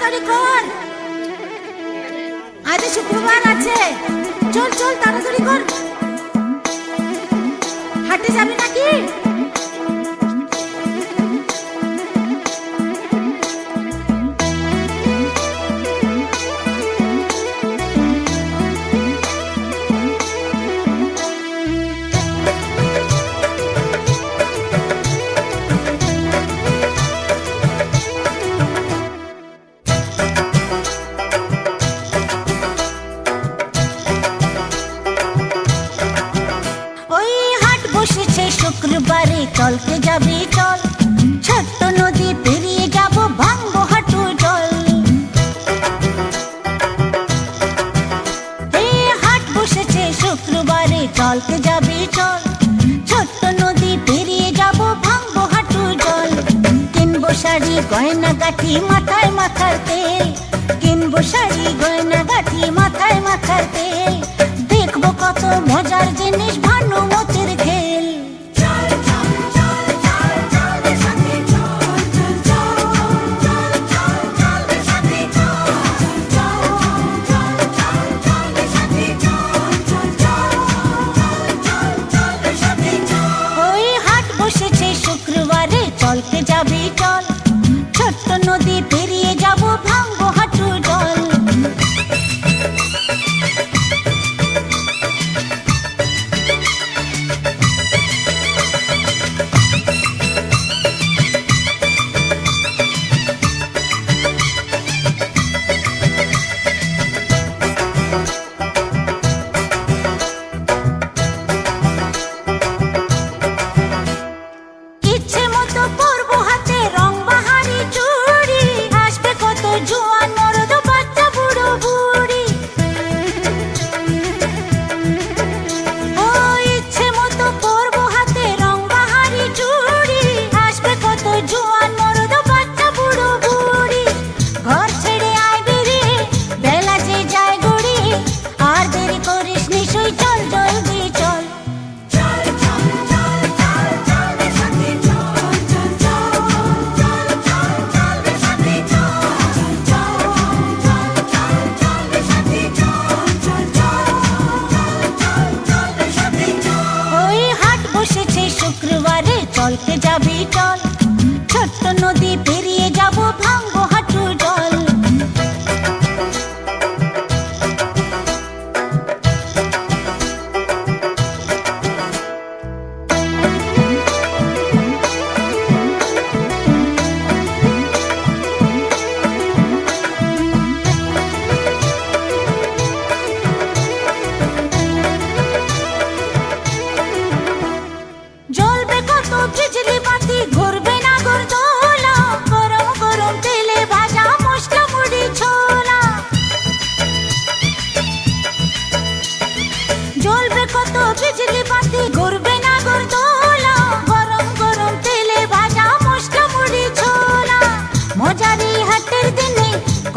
তাড়াতাড়ি কর। আজ শুক্রবার আছে। চল চল তাড়াতাড়ি কর। হাটে যাবি নাকি? যাবি চল? ছোট্ট নদী পেরিয়ে যাব ভাঙবো হাঁটু জল। হাট বসেছে শুক্রবারে যাবি চল? ছোট্ট নদী পেরিয়ে যাব ভাঙবো হাঁটু কিনবো শাড়ি, গয়না, গাঠি, মাথায় মাথার তেল। কিনবো শাড়ি, গয়না, গাঠি, মাথায় মাথার তেল। দেখব কত মজার জিনিস চলতে যাবি চল।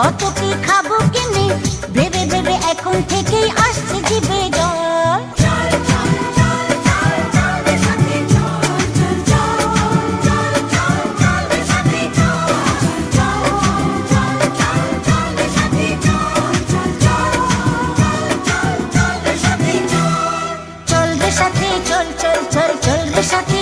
কত কি খাব কিনে? ভেবে ভেবে এখন থেকেই আসছে জিবে জল। সাথে, চল চল চল চল সাথে।